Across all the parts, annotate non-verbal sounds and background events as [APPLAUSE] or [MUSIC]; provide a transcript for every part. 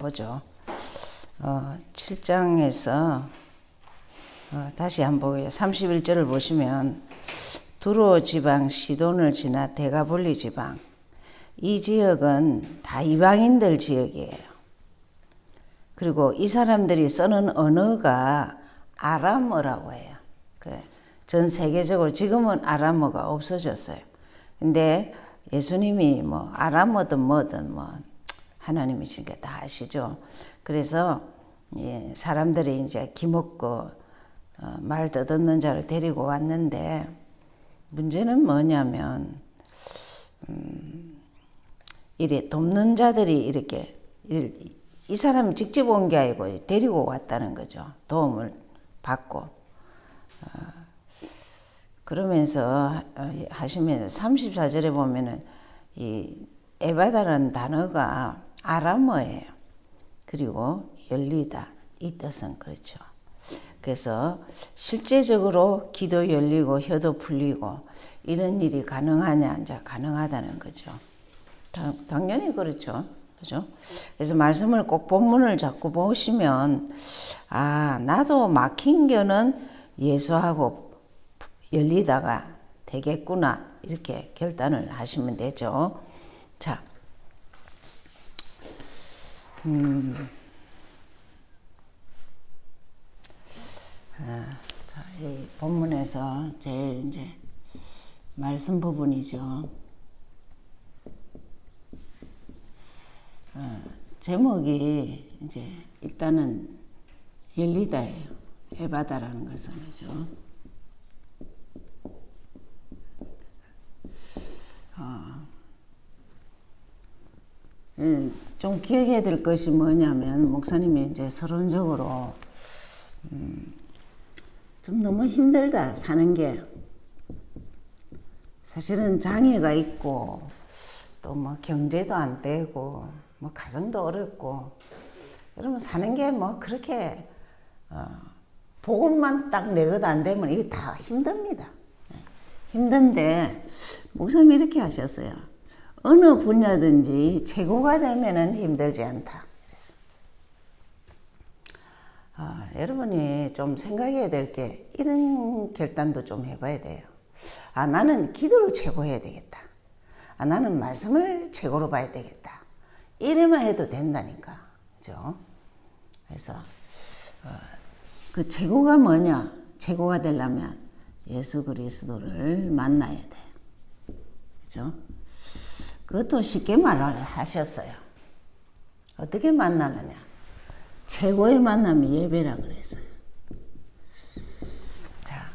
보죠. 어, 7장에서 어, 다시 한번 보고요. 31절을 보시면 두로 지방 시돈을 지나 대가볼리 지방 이 지역은 다 이방인들 지역이에요. 그리고 이 사람들이 쓰는 언어가 아람어라고 해요. 그전 세계적으로 지금은 아람어가 없어졌어요. 근데 예수님이 뭐 아람어든 뭐든 뭐 하나님이시니까 다 아시죠. 그래서 예, 사람들이 이제 기먹고 어, 말 듣는 자를 데리고 왔는데 문제는 뭐냐면 음, 이래 돕는 자들이 이렇게 이, 이 사람이 직접 온 게 아니고 데리고 왔다는 거죠. 도움을 받고 어, 그러면서 어, 하시면서 34절에 보면은 이 에바다라는 단어가 아람어예요. 그리고 열리다 이 뜻은 그렇죠. 그래서 실제적으로 기도 열리고 혀도 풀리고 이런 일이 가능하냐 이제 가능하다는 거죠. 당, 당연히 그렇죠. 그죠? 그래서 말씀을 꼭 본문을 자꾸 보시면 아 나도 막힌 겨는 예수하고 열리다가 되겠구나 이렇게 결단을 하시면 되죠. 자, 음, 아, 자, 이 본문에서 제일 이제 말씀 부분이죠. 어, 제목이 이제 일단은 열리다예요. 해바다라는 것은 그죠. 좀 기억해야 될 것이 뭐냐면 목사님이 이제 서론적으로 음, 좀 너무 힘들다 사는 게 사실은 장애가 있고 또 뭐 경제도 안 되고 뭐 가정도 어렵고 여러분 사는 게 뭐 그렇게 어, 복음만 딱 내것 안 되면 이게 다 힘듭니다. 힘든데 목사님이 이렇게 하셨어요. 어느 분야든지 최고가 되면은 힘들지 않다. 그래서 아, 여러분이 좀 생각해야 될 게 이런 결단도 좀 해봐야 돼요. 아 나는 기도를 최고 해야 되겠다. 아 나는 말씀을 최고로 봐야 되겠다. 이래만 해도 된다니까, 그죠? 그래서 어, 그 최고가 뭐냐? 최고가 되려면 예수 그리스도를 만나야 돼, 그죠? 그것도 쉽게 말을 하셨어요. 어떻게 만나느냐? 최고의 만남이 예배라 그랬어요. 자,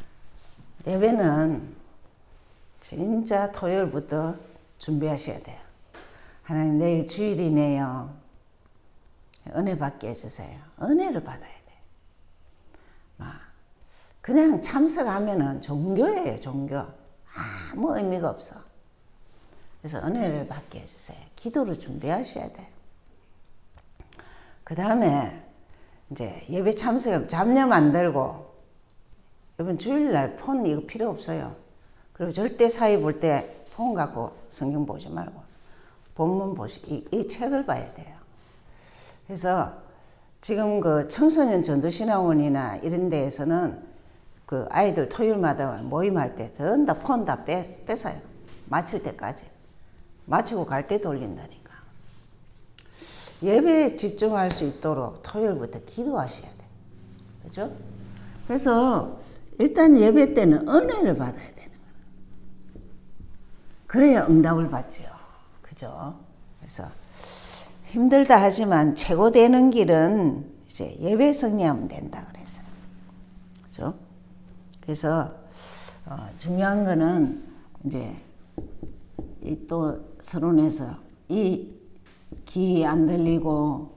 예배는 진짜 토요일부터 준비하셔야 돼요. 하나님 내일 주일이네요. 은혜 받게 해주세요. 은혜를 받아야 돼. 막 그냥 참석하면은 종교예요, 종교. 아무 의미가 없어. 그래서 은혜를 받게 해주세요. 기도를 준비하셔야 돼요. 그 다음에 이제 예배 참석 잡념 안 들고 여러분 주일날 폰 이거 필요 없어요. 그리고 절대 사회 볼때 폰 갖고 성경 보지 말고 본문 보시 이, 이 책을 봐야 돼요. 그래서 지금 그 청소년 전도신학원이나 이런 데에서는 그 아이들 토요일마다 모임할 때 전부 다폰 다 뺏어요. 마칠 때까지. 마치고 갈 때 돌린다니까. 예배에 집중할 수 있도록 토요일부터 기도하셔야 돼. 그죠? 그래서 일단 예배 때는 은혜를 받아야 되는 거예요. 그래야 응답을 받죠. 그죠? 그래서 힘들다 하지만 최고 되는 길은 이제 예배 승리하면 된다 그랬어요. 그죠? 그래서 어, 중요한 거는 이제 또 서론에서 이 귀 안 들리고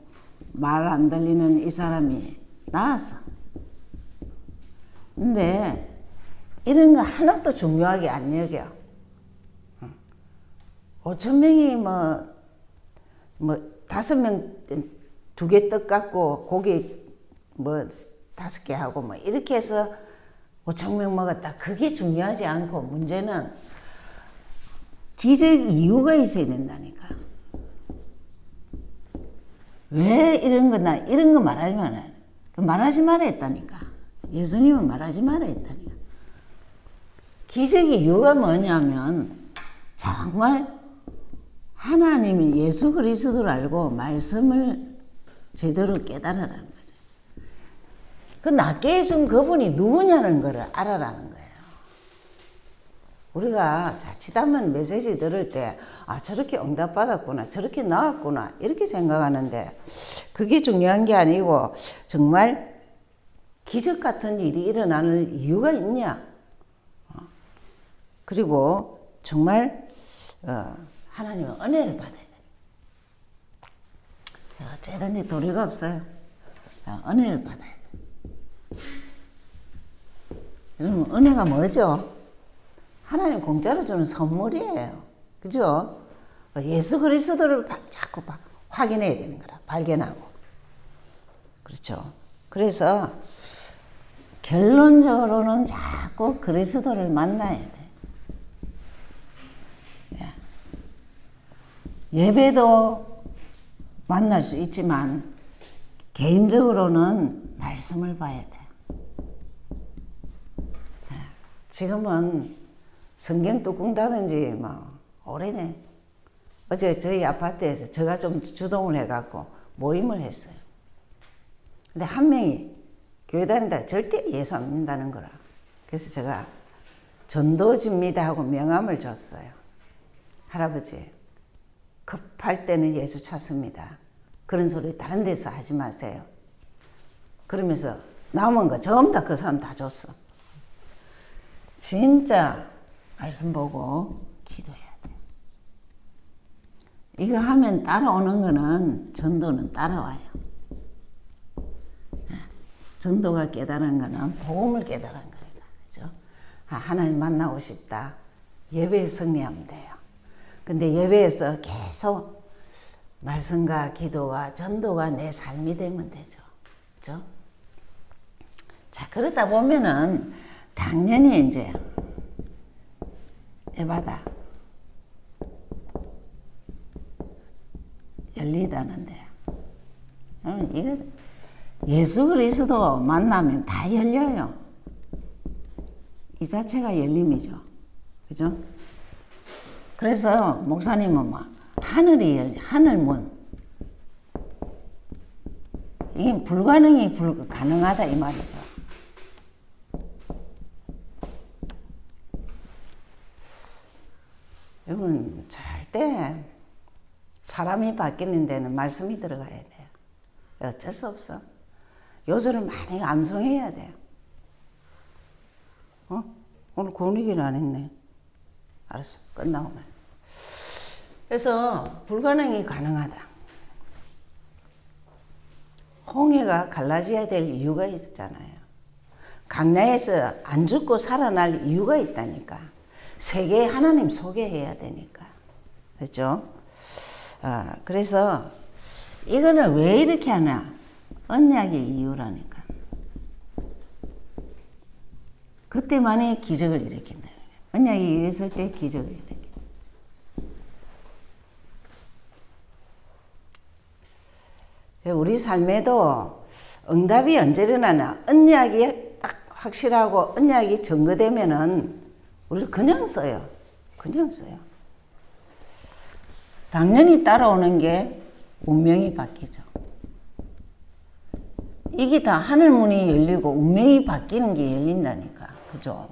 말 안 들리는 이 사람이 나왔어. 근데 이런 거 하나도 중요하게 안 여겨. 5천 명이 뭐, 뭐, 다섯 명, 두 개 떡 갖고 고기 뭐, 다섯 개 하고 뭐, 이렇게 해서 5천 명 먹었다. 그게 중요하지 않고 문제는 기적 이유가 있어야 된다니까. 왜 이런 거나 이런 거 말하지 마라. 그 말하지 마라 했다니까. 예수님은 말하지 마라 했다니까. 기적의 이유가 뭐냐면 정말 하나님이 예수 그리스도를 알고 말씀을 제대로 깨달으라는 거죠. 그 낫게 해준 그분이 누구냐는 것을 알아라는. 우리가 자칫하면 메시지 들을 때, 아, 저렇게 응답받았구나, 저렇게 나왔구나, 이렇게 생각하는데, 그게 중요한 게 아니고, 정말 기적 같은 일이 일어나는 이유가 있냐? 어. 그리고 정말, 어, 하나님은 은혜를 받아야 돼. 어쨌든지 도리가 없어요. 어, 은혜를 받아야 돼. 여러분, 은혜가 뭐죠? 하나님 공짜로 주는 선물이에요. 그죠? 예수 그리스도를 바- 자꾸 바- 확인해야 되는 거라. 발견하고. 그렇죠. 그래서 결론적으로는 자꾸 그리스도를 만나야 돼. 예. 예배도 만날 수 있지만 개인적으로는 말씀을 봐야 돼. 예. 지금은 성경 뚜껑 닫은지 뭐 오래돼. 어제 저희 아파트에서 제가 좀 주동을 해갖고 모임을 했어요. 근데 한 명이 교회 다닌다 절대 예수 안 믿는다는 거라. 그래서 제가 전도집니다 하고 명함을 줬어요. 할아버지, 급할 때는 예수 찾습니다. 그런 소리 다른 데서 하지 마세요. 그러면서 남은 거 전부 다 그 사람 다 줬어. 진짜 말씀 보고 기도해야 돼. 이거 하면 따라오는 거는 전도는 따라와요. 예. 전도가 깨달은 거는 복음을 깨달은 거니까. 그죠? 아, 하나님 만나고 싶다. 예배에 승리하면 돼요. 근데 예배에서 계속 말씀과 기도와 전도가 내 삶이 되면 되죠. 그죠? 자, 그러다 보면은 당연히 이제 에바다 열리다는데 음, 이거 예수 그리스도 만나면 다 열려요. 이 자체가 열림이죠. 그죠? 그래서 목사님은 막 하늘이 열 하늘 문 이게 불가능이 불 가능하다 이 말이죠. 여러분 절대 사람이 바뀌는 데는 말씀이 들어가야 돼요. 어쩔 수 없어. 요소를 많이 암송해야 돼요. 어? 오늘 고운얘기는 안 했네. 알았어. 끝나고 말. 그래서 불가능이 가능하다. 홍해가 갈라져야 될 이유가 있잖아요. 강야에서 안 죽고 살아날 이유가 있다니까. 세계 하나님 소개해야 되니까. 그렇죠? 아, 그래서 이거는 왜 이렇게 하나? 언약의 이유라니까. 그때만이 기적을 일으킨다. 언약이 이루어질 때 기적을 일으킨다. 우리 삶에도 응답이 언제 일어나나 언약이 딱 확실하고 언약이 증거되면은 우리를 그냥 써요. 그냥 써요. 당연히 따라오는 게 운명이 바뀌죠. 이게 다 하늘문이 열리고 운명이 바뀌는 게 열린다니까. 그죠?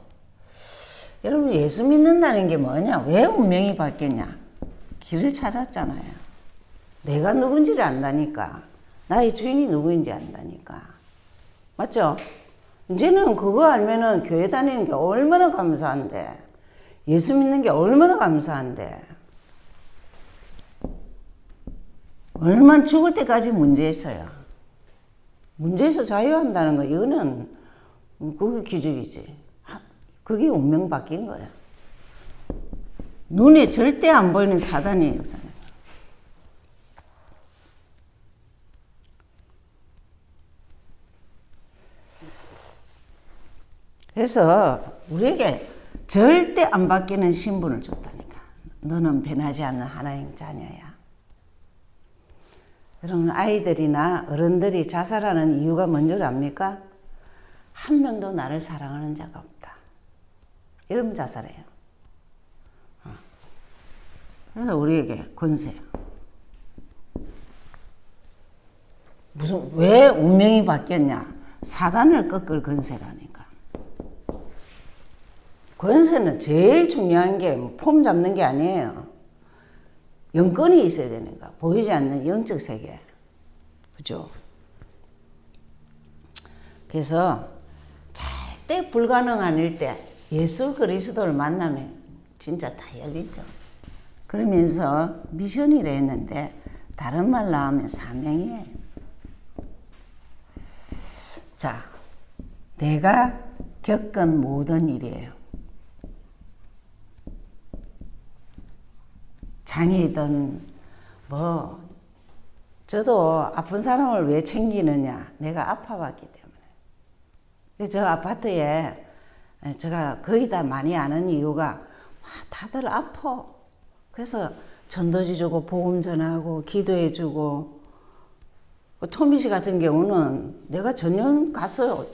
여러분, 예수 믿는다는 게 뭐냐? 왜 운명이 바뀌냐? 길을 찾았잖아요. 내가 누군지를 안다니까. 나의 주인이 누구인지 안다니까. 맞죠? 이제는 그거 알면은 교회 다니는 게 얼마나 감사한데. 예수 믿는 게 얼마나 감사한데. 얼마나 죽을 때까지 문제였어요. 문제에서 자유한다는 거, 이거는, 그게 기적이지. 그게 운명 바뀐 거야. 눈에 절대 안 보이는 역사. 그래서 우리에게 절대 안 바뀌는 신분을 줬다니까. 너는 변하지 않는 하나님 자녀야. 그러면 아이들이나 어른들이 자살하는 이유가 뭔지 압니까? 한 명도 나를 사랑하는 자가 없다. 이러면 자살해요. 어. 그래서 우리에게 권세. 무슨 왜 운명이 바뀌었냐? 사단을 꺾을 권세라니까. 권세는 제일 중요한 게 폼 잡는 게 아니에요. 영권이 있어야 되니까 보이지 않는 영적 세계, 그죠? 그래서 절대 불가능한 일 때 예수 그리스도를 만나면 진짜 다 열리죠. 그러면서 미션이라 했는데 다른 말로 하면 사명이에요. 자, 내가 겪은 모든 일이에요. 장이든 뭐 저도 아픈 사람을 왜 챙기느냐. 내가 아파봤기 때문에. 저 아파트에 제가 거의 다 많이 아는 이유가 와, 다들 아파. 그래서 전도지 주고 보험 전하고 기도해 주고. 토미 씨 같은 경우는 내가 전혀 가서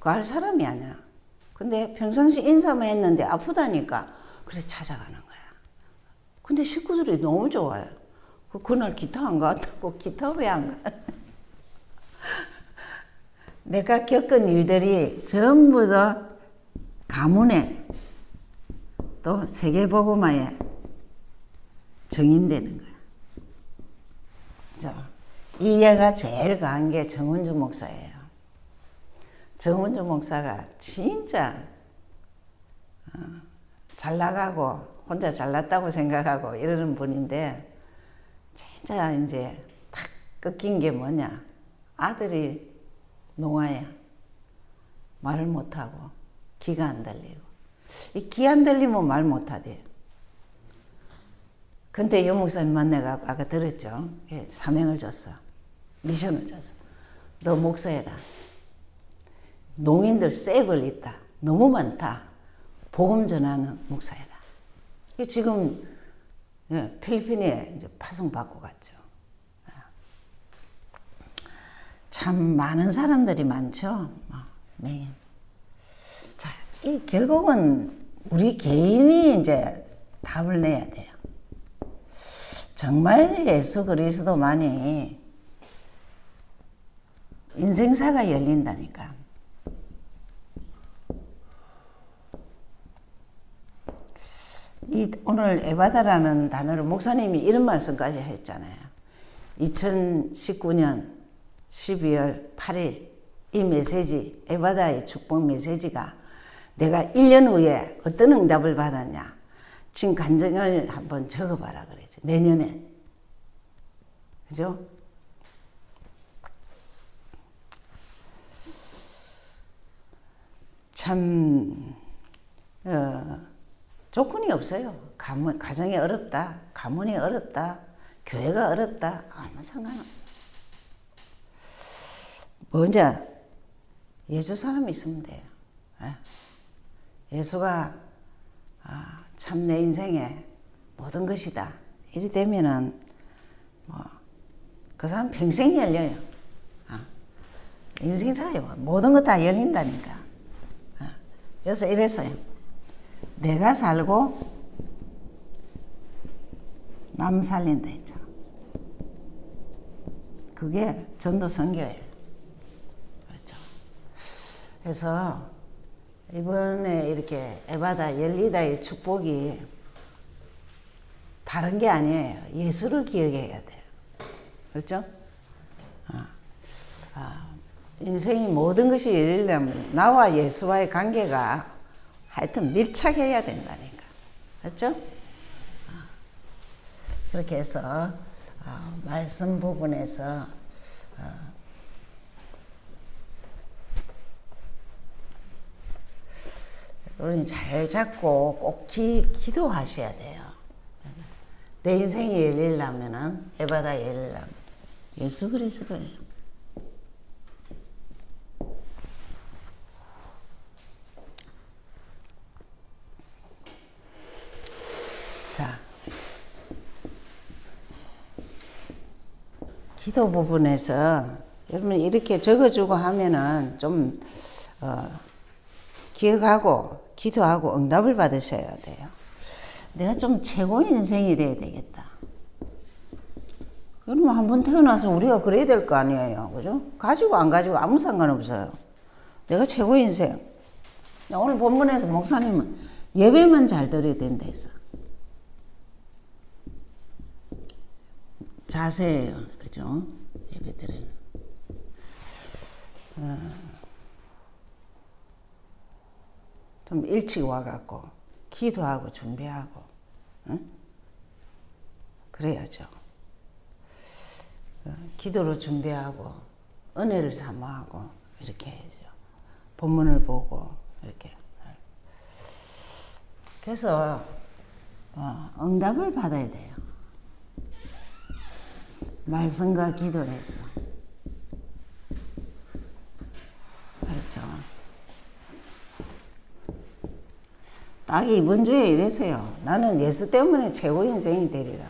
갈 사람이 아니야. 근데 평상시 인사만 했는데 아프다니까 그래 찾아가는 거야 근데 식구들이 너무 좋아요. 그- 그날 기타 안 갔다고 [LAUGHS] 기타 왜 안 가? [LAUGHS] 내가 겪은 일들이 전부 다 가문에 또 세계복음화에 정인되는 거야. 자, 이해가 제일 강한 게 정은주 목사예요. 정은주 목사가 진짜 어, 잘 나가고 혼자 잘났다고 생각하고 이러는 분인데 진짜 이제 탁 꺾인 게 뭐냐? 아들이 농아야. 말을 못하고 기가 안 들리고. 이기안 들리면 말 못하대. 근데 여 목사님 만나가 아까 들었죠? 예, 사명을 줬어. 미션을 줬어. 너 목사해라 농인들 세벌 있다. 너무 많다. 복음 전하는 이게 지금 예, 필리핀에 이제 파송 받고 갔죠. 예. 참 많은 사람들이 많죠. 네. 자, 이 결국은 우리 개인이 이제 답을 내야 돼요. 정말 예수 그리스도만이 인생사가 열린다니까. 이 오늘 에바다라는 단어를 목사님이 이런 말씀까지 했잖아요. 2019년 12월 8일 이 메시지 에바다의 축복 메시지가 내가 1년 후에 어떤 응답을 받았냐 지금 간증을 한번 적어봐라 그랬죠. 내년에 그죠? 참 어, 조건이 없어요. 가문, 가정이 어렵다. 가문이 어렵다. 교회가 어렵다. 아무 상관없어. 먼저 예수 사람이 있으면 돼요. 예. 예수가 아, 참 내 인생의 모든 것이다. 이리 되면은 뭐 그 사람 평생 열려요. 아, 인생사요. 모든 거 다 열린다니까. 아, 그래서 이랬어요. 내가 살고 남 살린다 했죠. 그게 전도 선교예요. 그렇죠. 그래서 이번에 이렇게 에바다 열리다의 축복이 다른 게 아니에요. 예수를 기억해야 돼요. 그렇죠? 아, 아, 인생이 모든 것이 열리려면 나와 예수와의 관계가 하여튼 밀착해야 된다니까. 그렇죠? 아, 그렇게 해서 아, 말씀 부분에서 아, 여러분이 잘 잡고 꼭 기, 기도하셔야 돼요. 내 인생이 열리려면은 에바다 열리려면 예수 그리스도예요. 자, 기도 부분에서 여러분 이렇게 적어주고 하면은 좀 어, 기억하고 기도하고 응답을 받으셔야 돼요. 내가 좀 최고 인생이 돼야 되겠다. 여러분 한 번 태어나서 우리가 그래야 될 거 아니에요, 그죠? 가지고 안 가지고 아무 상관없어요. 내가 최고 인생. 오늘 본문에서 목사님은 예배만 잘 드려야 된다 했어. 자세예요, 그죠? 예배 드리는. 어, 좀 일찍 와갖고 기도하고 준비하고, 응? 그래야죠. 어, 기도로 준비하고 은혜를 사모하고 이렇게 해야죠. 본문을 보고 이렇게. 그래서 어, 응답을 받아야 돼요. 말씀과 기도해서. 그렇죠. 딱 이번 주에 이래서요. 나는 예수 때문에 최고 인생이 되리라.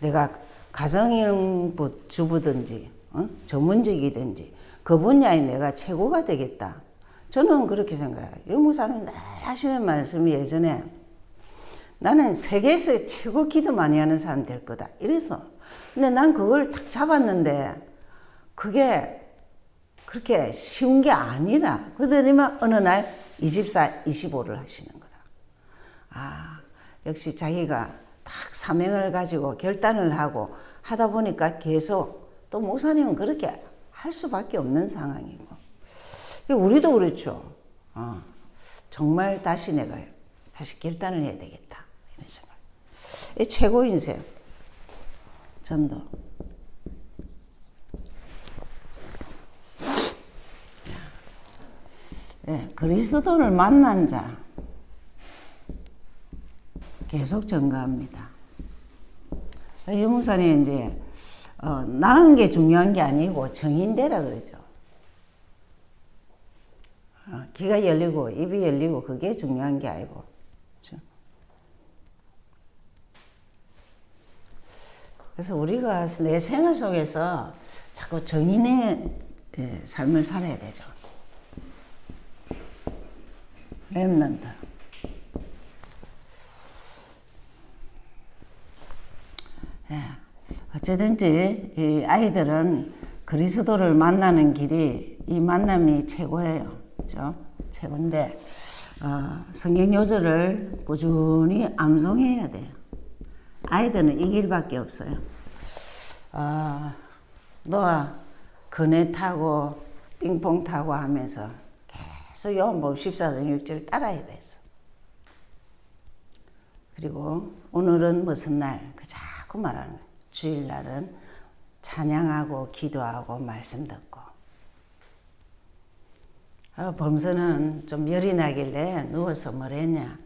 내가 가정부 주부든지 어? 전문직이든지 그 분야에 내가 최고가 되겠다. 저는 그렇게 생각해요. 유 목사님 늘 하시는 말씀이 예전에 나는 세계에서 최고 기도 많이 하는 사람 될 거다. 이래서. 근데 난 그걸 딱 잡았는데 그게 그렇게 쉬운 게 아니라 그러더니만 어느 날 24, 25를 하시는 거라. 아, 역시 자기가 딱 사명을 가지고 결단을 하고 하다 보니까 계속 또 목사님은 그렇게 할 수밖에 없는 상황이고. 우리도 그렇죠. 어, 정말 다시 내가 다시 결단을 해야 되겠다. 이런 생각. 이 최고 인생. 전도. 예, 그리스도를 만난 자 계속 증가합니다. 유목사님 이제 어, 나은 게 중요한 게 아니고 정인되라 그러죠. 어, 귀가 열리고 입이 열리고 그게 중요한 게 아니고. 그렇죠? 그래서 우리가 내 생활 속에서 자꾸 정인의 예, 삶을 살아야 되죠. 랩런트. 예. 어쨌든지 이 아이들은 그리스도를 만나는 길이 이 만남이 최고예요. 그죠? 최고인데 어, 성경 요절을 꾸준히 암송해야 돼요. 아이들은 이 길밖에 없어요. 어, 너와 그네 타고 빙봉 타고 하면서 계속 요한복음 14장 6절 따라야 됐어. 그리고 오늘은 무슨 날? 그 자꾸 말하는 거예요. 주일날은 찬양하고 기도하고 말씀 듣고. 어, 범선은 좀 열이 나길래 누워서 뭘 했냐.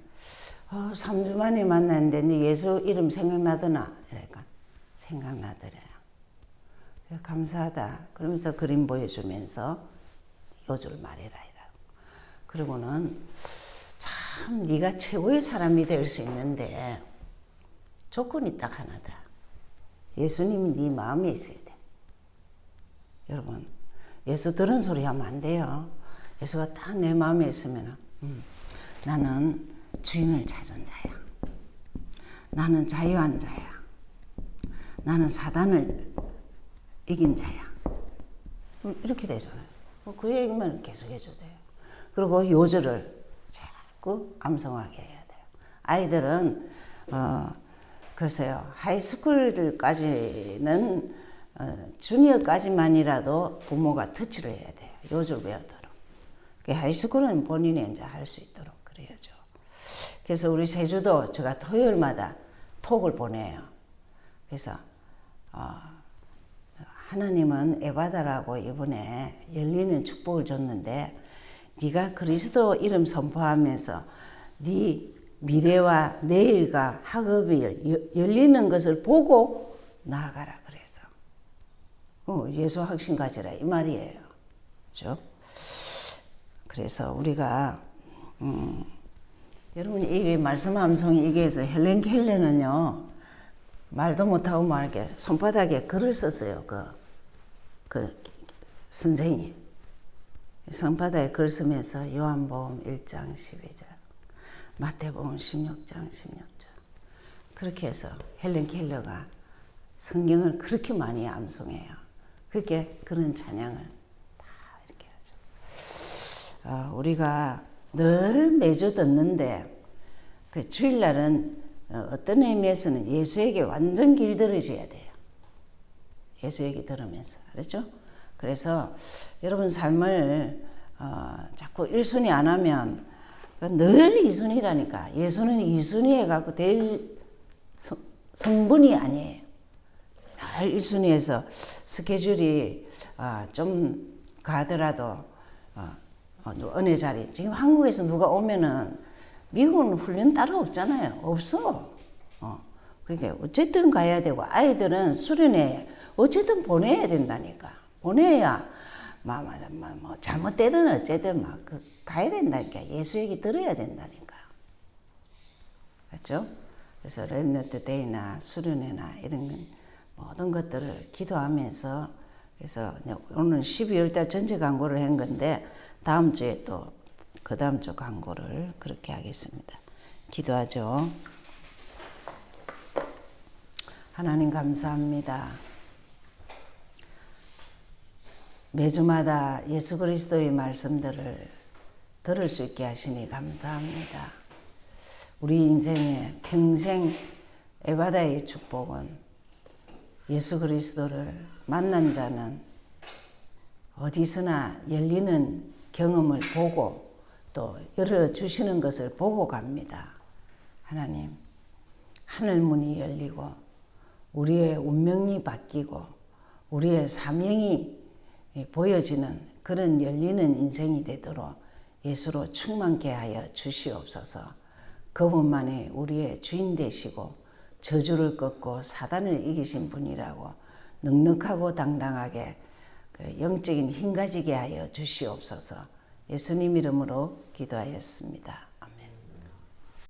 어, 3주 만에 만났는데 네 예수 이름 생각나더나? 이러니까 생각나더래요. 감사하다. 그러면서 그림 보여주면서 요절 말해라. 그리고는 참 네가 최고의 사람이 될 수 있는데 조건이 딱 하나다. 예수님이 네 마음에 있어야 돼. 여러분, 예수 들은 소리 하면 안 돼요. 예수가 딱 내 마음에 있으면, 음, 나는 주인을 찾은 자야. 나는 자유한 자야. 나는 사단을 이긴 자야. 음, 이렇게 되잖아요. 그 얘기만 계속 해줘도 돼요. 그리고 요절을 자꾸 암송하게 해야 돼요. 아이들은, 어, 글쎄요, 하이스쿨까지는, 어, 주니어까지만이라도 부모가 터치를 해야 돼요. 요절 외우도록. 그 하이스쿨은 본인이 이제 할 수 있도록. 그래서 우리 세주도 제가 토요일마다 톡을 보내요. 그래서, 어, 하나님은 에바다라고 이번에 열리는 축복을 줬는데 네가 그리스도 이름 선포하면서 네 미래와 내일과 학업이 열리는 것을 보고 나아가라 그래서 어, 예수 확신 가지라 이 말이에요. 그렇죠? 그래서 우리가 음, 여러분 이게 말씀 함성이 이게 해서 헬렌 켈레는요 말도 못하고 막 이렇게 손바닥에 글을 썼어요. 그 그 선생이 성바다에 글 쓰면서 요한복음 1장 12절, 마태복음 16장 16절 그렇게 해서 헬렌 켈러가 성경을 그렇게 많이 암송해요. 그렇게 그런 찬양을 다 이렇게 하죠. 아, 우리가 늘 매주 듣는데 그 주일날은 어, 어떤 의미에서는 예수에게 완전 길들여져야 돼요. 예수 얘기 들으면서 그렇죠? 그래서 여러분 삶을 어, 자꾸 1순위 안 하면 늘 2순위라니까 예수는 2순위 해갖고 될 성, 성분이 아니에요. 늘 1순위에서 스케줄이 어, 좀 가더라도 어, 어, 어느 자리 지금 한국에서 누가 오면은 미국은 훈련 따로 없잖아요. 없어. 어. 그러니까 어쨌든 가야 되고 아이들은 수련회 어쨌든 보내야 된다니까. 보내야 뭐, 뭐, 뭐, 뭐 잘못되든 어쨌든 막 그, 가야 된다니까. 예수 얘기 들어야 된다니까. 그렇죠? 그래서 렘너트 데이나 수련회나 이런 건 모든 것들을 기도하면서 그래서 오늘 12월 달 전체 광고를 한 건데 다음 주에 또 그 다음 주 광고를 그렇게 하겠습니다. 기도하죠. 하나님 감사합니다. 매주마다 예수 그리스도의 말씀들을 들을 수 있게 하시니 감사합니다. 우리 인생의 평생 에바다의 축복은 예수 그리스도를 만난 자는 어디서나 열리는 경험을 보고 또 열어주시는 것을 보고 갑니다. 하나님, 하늘문이 열리고 우리의 운명이 바뀌고 우리의 사명이 보여지는 그런 열리는 인생이 되도록 예수로 충만케 하여 주시옵소서. 그분만이 우리의 주인 되시고 저주를 꺾고 사단을 이기신 분이라고 넉넉하고 당당하게 그 영적인 힘 가지게 하여 주시옵소서. 예수님 이름으로 기도하였습니다.